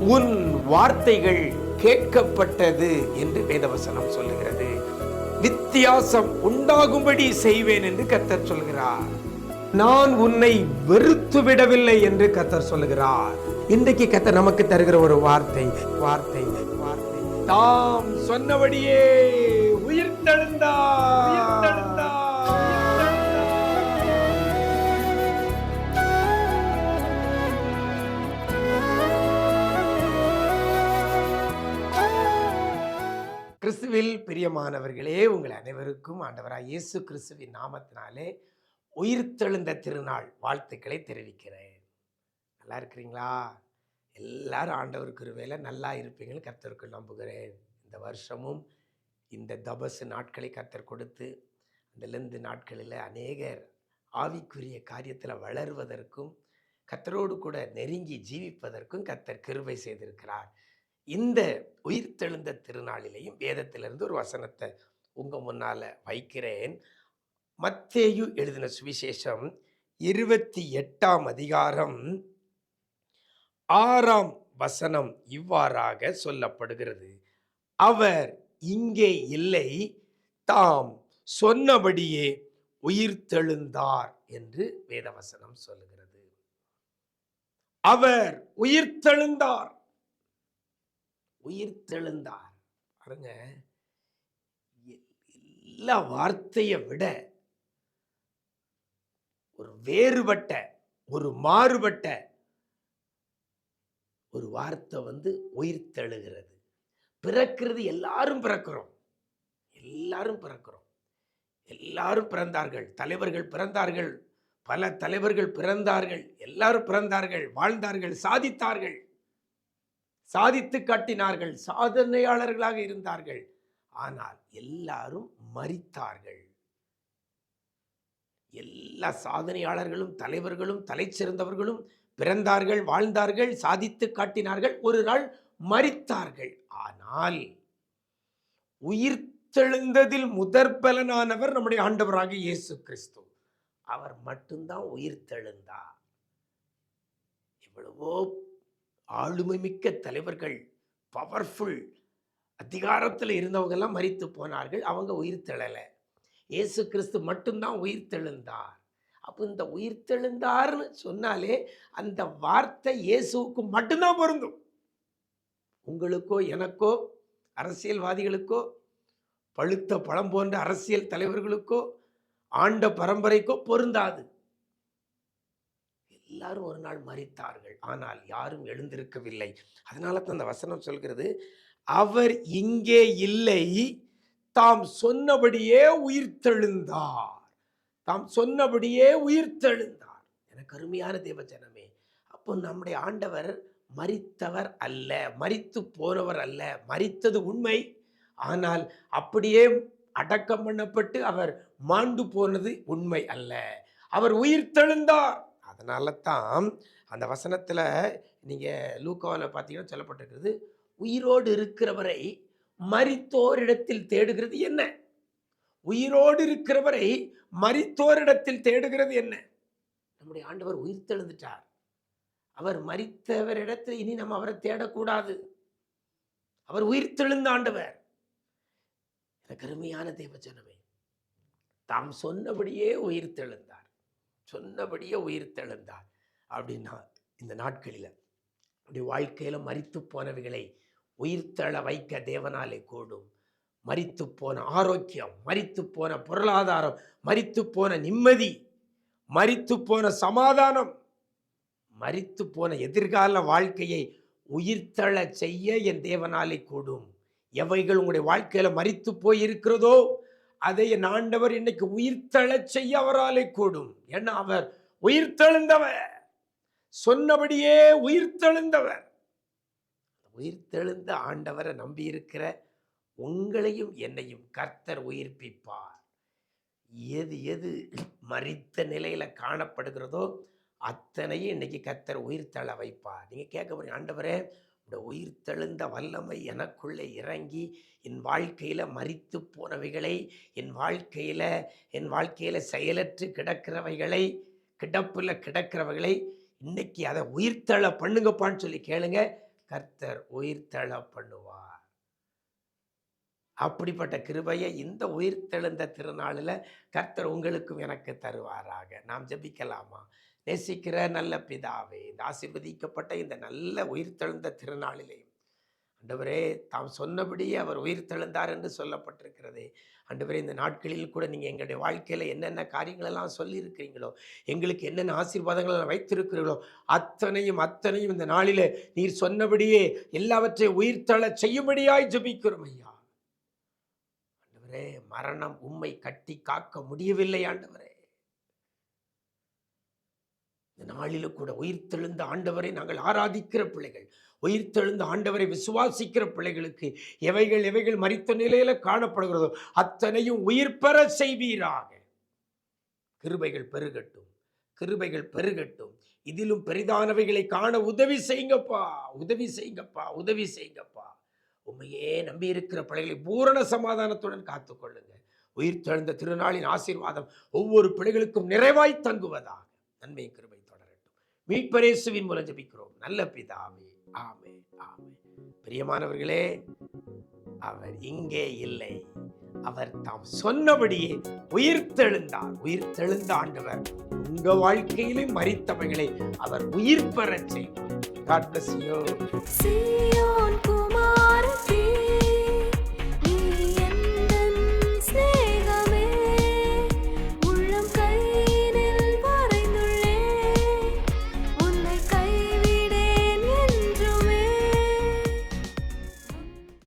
உன் வார்த்தைகள் கேட்கப்பட்டது என்று வேதவசனம் சொல்லுகிறது. வித்தியாசம் உண்டாகும்படி செய்வேன் என்று கத்தர் சொல்கிறார். நான் உன்னை வெறுத்து விடவில்லை என்று கத்தர் சொல்லுகிறார். இன்றைக்கு கத்தர் நமக்கு தருகிற ஒரு வார்த்தை வார்த்தை வார்த்தை. தாம் சொன்னபடியே உயிர்த்தெழுந்தார் உயிர்த்தெழுந்தார் கிறிஸ்துவில் பிரியமானவர்களே உங்கள் அனைவருக்கும் ஆண்டவராக இயேசு கிறிஸ்துவின் நாமத்தினாலே உயிர்த்தெழுந்த திருநாள் வாழ்த்துக்களை தெரிவிக்கிறேன். நல்லா இருக்கிறீங்களா? எல்லாரும் ஆண்டவருக்கு ஒரு வேலை நல்லா இருப்பீங்கன்னு கர்த்தருக்கு நம்புகிறேன். இந்த வருஷமும் இந்த தபசு நாட்களை கர்த்தர் கொடுத்து அந்த லெந்து நாட்களில் அநேகர் ஆவிக்குரிய காரியத்தில் வளருவதற்கும் கத்தரோடு கூட நெருங்கி ஜீவிப்பதற்கும் கத்தர் கிருபை செய்திருக்கிறார். இந்த உயிர்த்தெழுந்த திருநாளிலையும் வேதத்திலிருந்து ஒரு வசனத்தை உங்கள் முன்னால் வைக்கிறேன். மத்தேயு எழுதின சுவிசேஷம் இருபத்தி எட்டாம் அதிகாரம் ஆறாம் வசனம் இவ்வாறாக சொல்லப்படுகிறது. அவர் இங்கே இல்லை தாம் சொன்னபடியே உயிர்த்தெழுந்தார் என்று வேதவசனம் சொல்லுகிறது. அவர் உயிர்த்தெழுந்தார் உயிர்த்தெழுந்தார் பாருங்க. எல்லா வார்த்தையை விட ஒரு வேறுபட்ட ஒரு மாறுபட்ட ஒரு வார்த்தை வந்து உயிர்த்தெழுகிறது பிறக்கிறது எல்லாரும் பிறக்கிறோம். எல்லாரும் பிறக்கிறோம். எல்லாரும் பிறந்தார்கள். தலைவர்கள் பிறந்தார்கள். பல தலைவர்கள் பிறந்தார்கள். எல்லாரும் பிறந்தார்கள். வாழ்ந்தார்கள். சாதித்தார்கள். சாதித்து காட்டினார்கள் சாதனையாளர்களாக இருந்தார்கள். ஆனால் எல்லாரும் மறித்தார்கள் எல்லா சாதனையாளர்களும் தலைவர்களும் தலை சிறந்தவர்களும் பிறந்தார்கள் வாழ்ந்தார்கள் சாதித்து காட்டினார்கள் ஒரு நாள் மறித்தார்கள் ஆனால் உயிர்த்தெழுந்ததில் முதற் பலனானவர் நம்முடைய ஆண்டவராக இயேசு கிறிஸ்து. அவர் மட்டும்தான் உயிர்த்தெழுந்தார் எவ்வளவோ ஆளுமை மிக்க தலைவர்கள் பவர்ஃபுல் அதிகாரத்தில் இருந்தவங்கெல்லாம் மறித்து போனார்கள் அவங்க உயிர் தெழலை. இயேசு கிறிஸ்து மட்டும்தான் உயிர்த்தெழுந்தார் அப்போ இந்த உயிர் தெழுந்தார்னு சொன்னாலே அந்த வார்த்தை இயேசுவுக்கு மட்டும்தான் பொருந்தும். உங்களுக்கோ எனக்கோ அரசியல்வாதிகளுக்கோ பழுத்த பழம் போன்ற அரசியல் தலைவர்களுக்கோ ஆண்ட பரம்பரைக்கோ பொருந்தாது. எல்லாரும் ஒரு நாள் மறித்தார்கள் ஆனால் யாரும் எழுந்திருக்கவில்லை. அதனால தான் அந்த வசனம் சொல்கிறது அவர் இங்கே இல்லை. தாம் சொன்னபடியே உயிர்த்தெழுந்தார். தாம் சொன்னபடியே உயிர்த்தெழுந்தார். எனக்கு அருமையான தேவஜனமே அப்போ நம்முடைய ஆண்டவர் மறித்தவர் அல்ல மறித்து போனவர் அல்ல மறித்தது உண்மை. ஆனால் அப்படியே அடக்கம் பண்ணப்பட்டு அவர் மாண்டு போனது உண்மை அல்ல. அவர் உயிர்த்தெழுந்தார். அதனால தான் அந்த வசனத்தில் நீங்கள் லூக்காவில் பார்த்தீங்கன்னா சொல்லப்பட்டிருக்கிறது உயிரோடு இருக்கிறவரை மறித்தோரிடத்தில் தேடுகிறது என்ன? உயிரோடு இருக்கிறவரை மறித்தோரிடத்தில் தேடுகிறது என்ன? நம்முடைய ஆண்டவர் உயிர்த்தெழுந்துட்டார். அவர் மறித்தவரிடத்தில் இனி நம்ம அவரை தேடக்கூடாது. அவர் உயிர்த்தெழுந்த ஆண்டவர். எனக்கு அருமையான தாம் சொன்னபடியே உயிர்த்தெழுந்தார். சொன்னபடியே உயிர்த்தெழுந்தார். அப்படின்னா இந்த நாட்களில் அப்படி வாழ்க்கையில் மறித்து போனவைகளை உயிர்த்தள வைக்க தேவனாலே கூடும். மறித்து போன ஆரோக்கியம் மறித்து போன பொருளாதாரம் மறித்து போன நிம்மதி மறித்து போன சமாதானம் மறித்து போன எதிர்கால வாழ்க்கையை உயிர்த்தள செய்ய என் தேவனாலே கூடும். எவைகள் உங்களுடைய வாழ்க்கையில் மறித்து போய் இருக்கிறதோ அதை என் ஆண்டவர் இன்னைக்கு உயிர்த்தெழச் செய்ய அவராலே கூடும். ஏன்னா அவர்? உயிர்த்தெழுந்தவர். சொன்னபடியே உயிர்த்தெழுந்தவர். உயிர்த்தெழுந்த ஆண்டவரை நம்பி இருக்கிற உங்களையும் என்னையும் கர்த்தர் உயிர்ப்பிப்பார். எது எது மறித்த நிலையில காணப்படுகிறதோ அத்தனையும் இன்னைக்கு கர்த்தர் உயிர்த்தள வைப்பார். நீங்க கேட்க போறீங்க ஆண்டவரே இந்த உயிர்த்தெழுந்த வல்லமை எனக்குள்ளே இறங்கி என் வாழ்க்கையில் மறித்து போனவைகளை என் வாழ்க்கையில் என் வாழ்க்கையில் செயலற்று கிடக்கிறவைகளை கிடப்பில் கிடக்கிறவைகளை இன்னைக்கு அதை உயிர்த்தள பண்ணுங்கப்பான்னு சொல்லி கேளுங்க. கர்த்தர் உயிர்த்தள பண்ணுவார். அப்படிப்பட்ட கிருபையை இந்த உயிர்த்தெழுந்த திருநாளில் கர்த்தர் உங்களுக்கும் எனக்கு தருவாராக. நாம் ஜெபிக்கலாமா? நேசிக்கிற நல்ல பிதாவே இந்த ஆசிர்வதிக்கப்பட்ட இந்த நல்ல உயிர்த்தெழுந்த திருநாளிலே. அண்டவரே தாம் சொன்னபடியே அவர் உயிர்த்தெழுந்தார் என்று சொல்லப்பட்டிருக்கிறது. அண்டவரே இந்த நாட்களில் கூட நீங்கள் எங்களுடைய வாழ்க்கையில் என்னென்ன காரியங்களெல்லாம் சொல்லியிருக்கிறீங்களோ எங்களுக்கு என்னென்ன ஆசீர்வாதங்கள் எல்லாம் வைத்திருக்கிறீர்களோ அத்தனையும் அத்தனையும் இந்த நாளில் நீர் சொன்னபடியே எல்லாவற்றையும் உயிர்த்தெழ செய்யும்படியாய் ஜபிக்கிறோம் ஐயா. ஆண்டவரே மரணம் உம்மை கட்டி காக்க முடியவில்லை ஆண்டவரே. இந்த நாளிலும் கூட உயிர்த்தெழுந்த ஆண்டவரை நாங்கள் ஆராதிக்கிற பிள்ளைகள் உயிர்த்தெழுந்த ஆண்டவரை விசுவாசிக்கிற பிள்ளைகளுக்கு எவைகள் எவைகள் மறித்த நிலையில காணப்படுகிறதோ அத்தனையும் உயிர் பெற செய்வீராக. கிருபைகள் பெருகட்டும் கிருபைகள் பெருகட்டும். இதிலும் பெரிதானவைகளை காண உதவி செய்யுங்கப்பா உதவி செய்யுங்கப்பா உதவி செய்யுங்கப்பா. உண்மையே நம்பி இருக்கிற பிள்ளைகளை பூரண சமாதானத்துடன் காத்துக்கொள்ளுங்க. உயிர் தெழுந்த திருநாளின் ஆசீர்வாதம் ஒவ்வொரு பிள்ளைகளுக்கும் நிறைவாய் தங்குவதாக. நன்மை கிருபை மீட்பரேசுவின் மூலம் ஜபிக்கிறோம். நல்ல பிதாவே ஆமே ஆமே பிரியமானவர்களே அவர் இங்கே இல்லை. அவர் தாம் சொன்னபடியே உயிர்த்தெழுந்தார். உயிர்த்தெழுந்த ஆண்டவர் உங்க வாழ்க்கையிலும் மறித்தவைகளை அவர் உயிர் பெறச் செய்வார்.